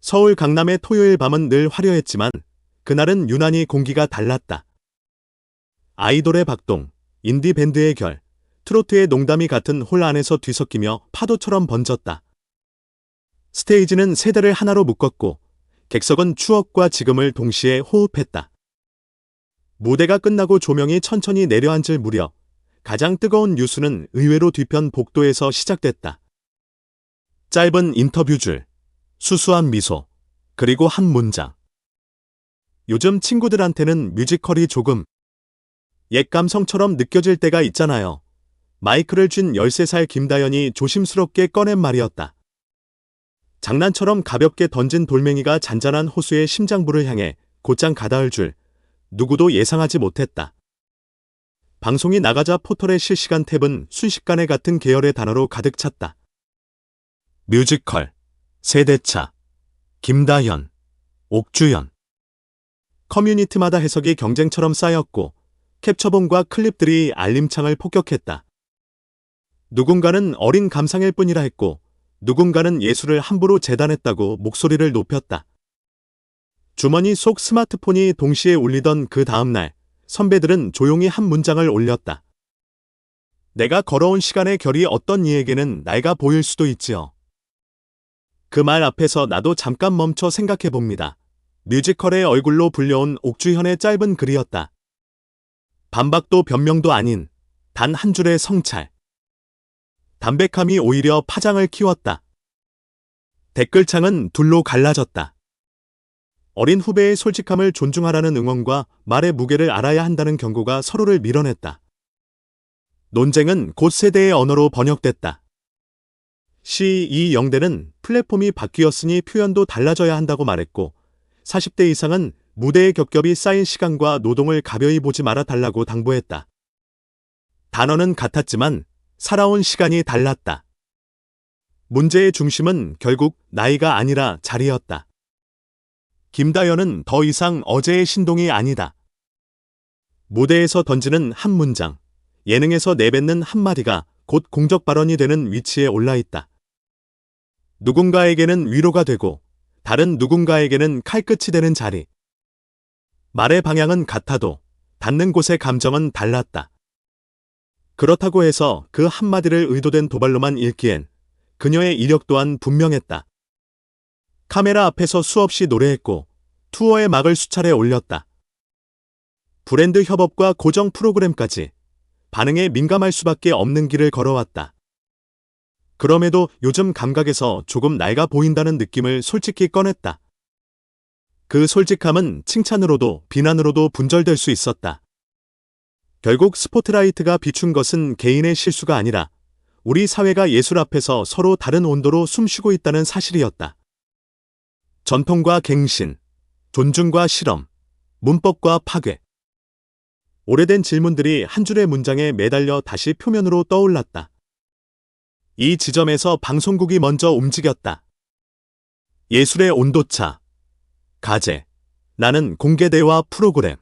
서울 강남의 토요일 밤은 늘 화려했지만 그날은 유난히 공기가 달랐다. 아이돌의 박동, 인디밴드의 결, 트로트의 농담이 같은 홀 안에서 뒤섞이며 파도처럼 번졌다. 스테이지는 세대를 하나로 묶었고 객석은 추억과 지금을 동시에 호흡했다. 무대가 끝나고 조명이 천천히 내려앉을 무렵 가장 뜨거운 뉴스는 의외로 뒤편 복도에서 시작됐다. 짧은 인터뷰 줄, 수수한 미소, 그리고 한 문장. 요즘 친구들한테는 뮤지컬이 조금 옛 감성처럼 느껴질 때가 있잖아요. 마이크를 쥔 13살 김다연이 조심스럽게 꺼낸 말이었다. 장난처럼 가볍게 던진 돌멩이가 잔잔한 호수의 심장부를 향해 곧장 가닿을 줄 누구도 예상하지 못했다. 방송이 나가자 포털의 실시간 탭은 순식간에 같은 계열의 단어로 가득 찼다. 뮤지컬, 세대차, 김다현, 옥주연. 커뮤니티마다 해석이 경쟁처럼 쌓였고 캡처본과 클립들이 알림창을 폭격했다. 누군가는 어린 감상일 뿐이라 했고 누군가는 예술을 함부로 재단했다고 목소리를 높였다. 주머니 속 스마트폰이 동시에 울리던 그 다음날 선배들은 조용히 한 문장을 올렸다. 내가 걸어온 시간의 결이 어떤 이에게는 낡아 보일 수도 있지요. 그 말 앞에서 나도 잠깐 멈춰 생각해 봅니다. 뮤지컬의 얼굴로 불려온 옥주현의 짧은 글이었다. 반박도 변명도 아닌 단 한 줄의 성찰. 담백함이 오히려 파장을 키웠다. 댓글창은 둘로 갈라졌다. 어린 후배의 솔직함을 존중하라는 응원과 말의 무게를 알아야 한다는 경고가 서로를 밀어냈다. 논쟁은 곧 세대의 언어로 번역됐다. C2 영대는 플랫폼이 바뀌었으니 표현도 달라져야 한다고 말했고 40대 이상은 무대의 겹겹이 쌓인 시간과 노동을 가벼이 보지 말아 달라고 당부했다. 단어는 같았지만 살아온 시간이 달랐다. 문제의 중심은 결국 나이가 아니라 자리였다. 김다연은 더 이상 어제의 신동이 아니다. 무대에서 던지는 한 문장, 예능에서 내뱉는 한마디가 곧 공적 발언이 되는 위치에 올라 있다. 누군가에게는 위로가 되고 다른 누군가에게는 칼끝이 되는 자리. 말의 방향은 같아도 닿는 곳의 감정은 달랐다. 그렇다고 해서 그 한마디를 의도된 도발로만 읽기엔 그녀의 이력 또한 분명했다. 카메라 앞에서 수없이 노래했고 투어의 막을 수차례 올렸다. 브랜드 협업과 고정 프로그램까지 반응에 민감할 수밖에 없는 길을 걸어왔다. 그럼에도 요즘 감각에서 조금 낡아 보인다는 느낌을 솔직히 꺼냈다. 그 솔직함은 칭찬으로도 비난으로도 분절될 수 있었다. 결국 스포트라이트가 비춘 것은 개인의 실수가 아니라 우리 사회가 예술 앞에서 서로 다른 온도로 숨쉬고 있다는 사실이었다. 전통과 갱신, 존중과 실험, 문법과 파괴. 오래된 질문들이 한 줄의 문장에 매달려 다시 표면으로 떠올랐다. 이 지점에서 방송국이 먼저 움직였다. 예술의 온도차, 가제, 나는 공개대화 프로그램.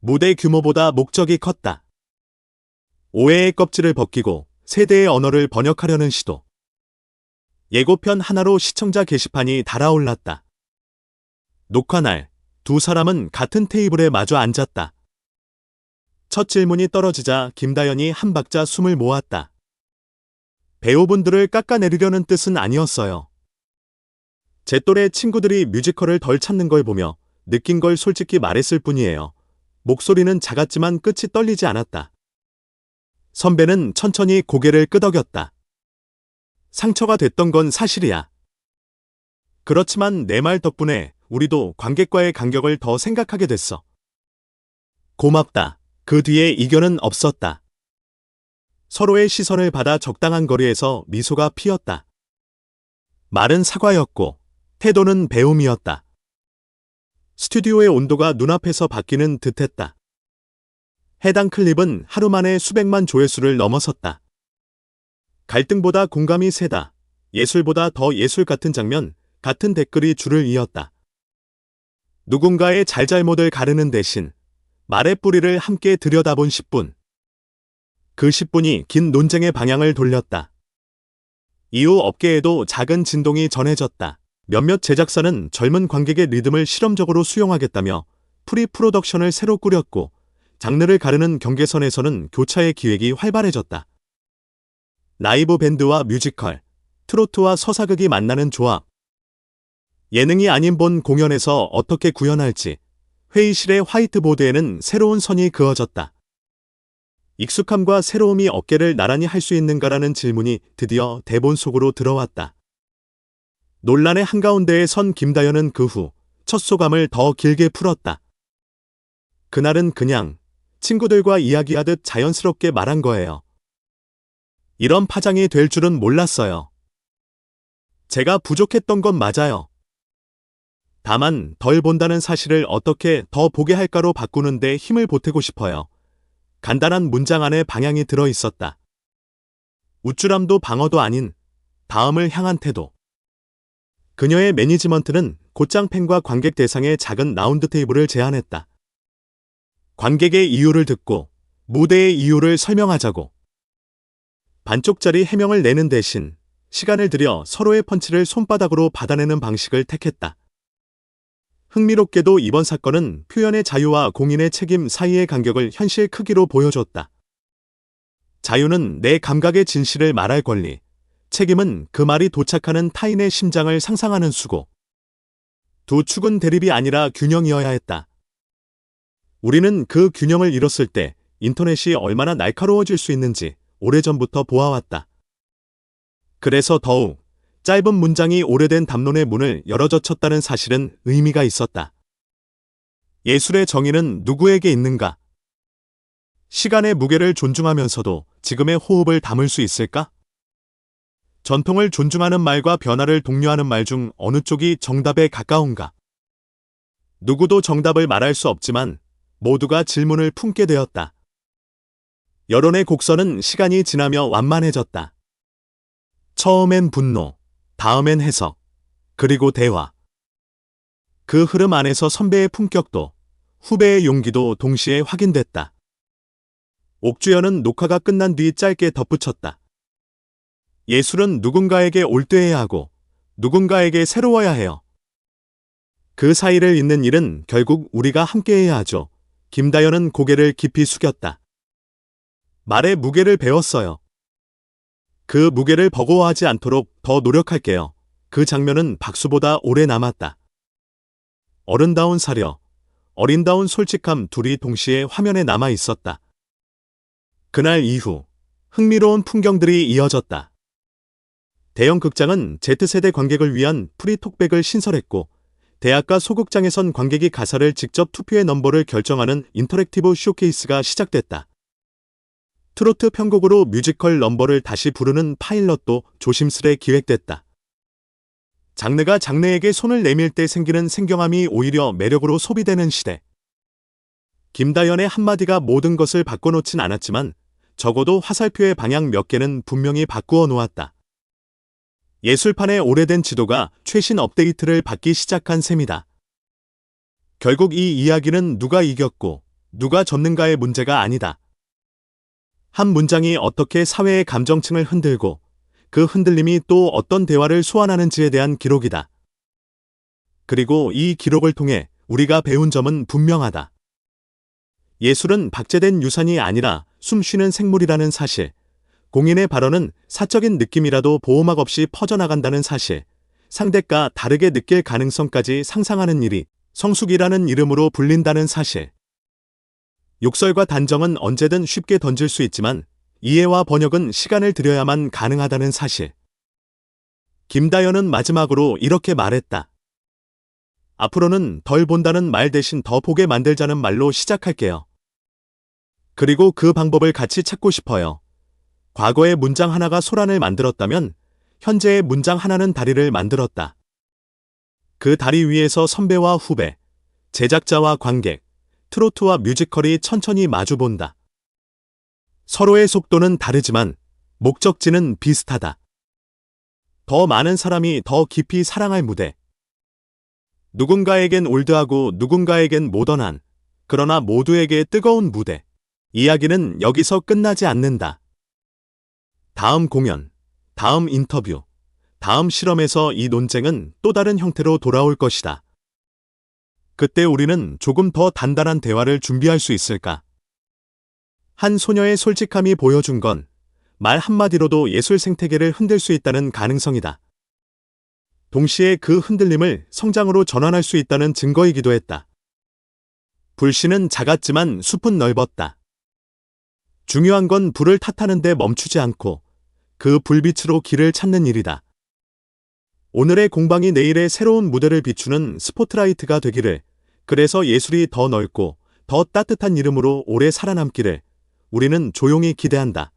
무대 규모보다 목적이 컸다. 오해의 껍질을 벗기고 세대의 언어를 번역하려는 시도. 예고편 하나로 시청자 게시판이 달아올랐다. 녹화날, 두 사람은 같은 테이블에 마주 앉았다. 첫 질문이 떨어지자 김다연이 한 박자 숨을 모았다. 배우분들을 깎아내리려는 뜻은 아니었어요. 제 또래 친구들이 뮤지컬을 덜 찾는 걸 보며 느낀 걸 솔직히 말했을 뿐이에요. 목소리는 작았지만 끝이 떨리지 않았다. 선배는 천천히 고개를 끄덕였다. 상처가 됐던 건 사실이야. 그렇지만 내 말 덕분에 우리도 관객과의 간격을 더 생각하게 됐어. 고맙다. 그 뒤에 이견은 없었다. 서로의 시선을 받아 적당한 거리에서 미소가 피었다. 말은 사과였고 태도는 배움이었다. 스튜디오의 온도가 눈앞에서 바뀌는 듯했다. 해당 클립은 하루 만에 수백만 조회수를 넘어섰다. 갈등보다 공감이 세다. 예술보다 더 예술 같은 장면, 같은 댓글이 줄을 이었다. 누군가의 잘잘못을 가르는 대신 말의 뿌리를 함께 들여다본 10분. 그 10분이 긴 논쟁의 방향을 돌렸다. 이후 업계에도 작은 진동이 전해졌다. 몇몇 제작사는 젊은 관객의 리듬을 실험적으로 수용하겠다며 프리 프로덕션을 새로 꾸렸고 장르를 가르는 경계선에서는 교차의 기획이 활발해졌다. 라이브 밴드와 뮤지컬, 트로트와 서사극이 만나는 조합. 예능이 아닌 본 공연에서 어떻게 구현할지 회의실의 화이트보드에는 새로운 선이 그어졌다. 익숙함과 새로움이 어깨를 나란히 할 수 있는가라는 질문이 드디어 대본 속으로 들어왔다. 논란의 한가운데에 선 김다연은 그 후 첫 소감을 더 길게 풀었다. 그날은 그냥 친구들과 이야기하듯 자연스럽게 말한 거예요. 이런 파장이 될 줄은 몰랐어요. 제가 부족했던 건 맞아요. 다만 덜 본다는 사실을 어떻게 더 보게 할까로 바꾸는데 힘을 보태고 싶어요. 간단한 문장 안에 방향이 들어 있었다. 우쭐함도 방어도 아닌 다음을 향한 태도. 그녀의 매니지먼트는 곧장 팬과 관객 대상의 작은 라운드 테이블을 제안했다. 관객의 이유를 듣고 무대의 이유를 설명하자고. 반쪽짜리 해명을 내는 대신 시간을 들여 서로의 펀치를 손바닥으로 받아내는 방식을 택했다. 흥미롭게도 이번 사건은 표현의 자유와 공인의 책임 사이의 간격을 현실 크기로 보여줬다. 자유는 내 감각의 진실을 말할 권리, 책임은 그 말이 도착하는 타인의 심장을 상상하는 수고. 두 축은 대립이 아니라 균형이어야 했다. 우리는 그 균형을 잃었을 때 인터넷이 얼마나 날카로워질 수 있는지 오래전부터 보아왔다. 그래서 더욱 짧은 문장이 오래된 담론의 문을 열어젖혔다는 사실은 의미가 있었다. 예술의 정의는 누구에게 있는가? 시간의 무게를 존중하면서도 지금의 호흡을 담을 수 있을까? 전통을 존중하는 말과 변화를 독려하는 말 중 어느 쪽이 정답에 가까운가? 누구도 정답을 말할 수 없지만 모두가 질문을 품게 되었다. 여론의 곡선은 시간이 지나며 완만해졌다. 처음엔 분노, 다음엔 해석, 그리고 대화. 그 흐름 안에서 선배의 품격도, 후배의 용기도 동시에 확인됐다. 옥주연은 녹화가 끝난 뒤 짧게 덧붙였다. 예술은 누군가에게 올드해야 하고 누군가에게 새로워야 해요. 그 사이를 잇는 일은 결국 우리가 함께해야 하죠. 김다연은 고개를 깊이 숙였다. 말의 무게를 배웠어요. 그 무게를 버거워하지 않도록 더 노력할게요. 그 장면은 박수보다 오래 남았다. 어른다운 사려, 어린다운 솔직함 둘이 동시에 화면에 남아 있었다. 그날 이후 흥미로운 풍경들이 이어졌다. 대형 극장은 Z세대 관객을 위한 프리톡백을 신설했고 대학가 소극장에선 관객이 가사를 직접 투표의 넘버를 결정하는 인터랙티브 쇼케이스가 시작됐다. 트로트 편곡으로 뮤지컬 넘버를 다시 부르는 파일럿도 조심스레 기획됐다. 장르가 장르에게 손을 내밀 때 생기는 생경함이 오히려 매력으로 소비되는 시대. 김다연의 한마디가 모든 것을 바꿔놓진 않았지만 적어도 화살표의 방향 몇 개는 분명히 바꾸어 놓았다. 예술판의 오래된 지도가 최신 업데이트를 받기 시작한 셈이다. 결국 이 이야기는 누가 이겼고 누가 졌는가의 문제가 아니다. 한 문장이 어떻게 사회의 감정층을 흔들고 그 흔들림이 또 어떤 대화를 소환하는지에 대한 기록이다. 그리고 이 기록을 통해 우리가 배운 점은 분명하다. 예술은 박제된 유산이 아니라 숨쉬는 생물이라는 사실. 공인의 발언은 사적인 느낌이라도 보호막 없이 퍼져나간다는 사실, 상대가 다르게 느낄 가능성까지 상상하는 일이 성숙이라는 이름으로 불린다는 사실. 욕설과 단정은 언제든 쉽게 던질 수 있지만 이해와 번역은 시간을 들여야만 가능하다는 사실. 김다연은 마지막으로 이렇게 말했다. 앞으로는 덜 본다는 말 대신 더 보게 만들자는 말로 시작할게요. 그리고 그 방법을 같이 찾고 싶어요. 과거의 문장 하나가 소란을 만들었다면 현재의 문장 하나는 다리를 만들었다. 그 다리 위에서 선배와 후배, 제작자와 관객, 트로트와 뮤지컬이 천천히 마주본다. 서로의 속도는 다르지만 목적지는 비슷하다. 더 많은 사람이 더 깊이 사랑할 무대. 누군가에겐 올드하고 누군가에겐 모던한, 그러나 모두에게 뜨거운 무대. 이야기는 여기서 끝나지 않는다. 다음 공연, 다음 인터뷰, 다음 실험에서 이 논쟁은 또 다른 형태로 돌아올 것이다. 그때 우리는 조금 더 단단한 대화를 준비할 수 있을까? 한 소녀의 솔직함이 보여준 건 말 한마디로도 예술 생태계를 흔들 수 있다는 가능성이다. 동시에 그 흔들림을 성장으로 전환할 수 있다는 증거이기도 했다. 불씨는 작았지만 숲은 넓었다. 중요한 건 불을 탓하는데 멈추지 않고 그 불빛으로 길을 찾는 일이다. 오늘의 공방이 내일의 새로운 무대를 비추는 스포트라이트가 되기를, 그래서 예술이 더 넓고 더 따뜻한 이름으로 오래 살아남기를 우리는 조용히 기대한다.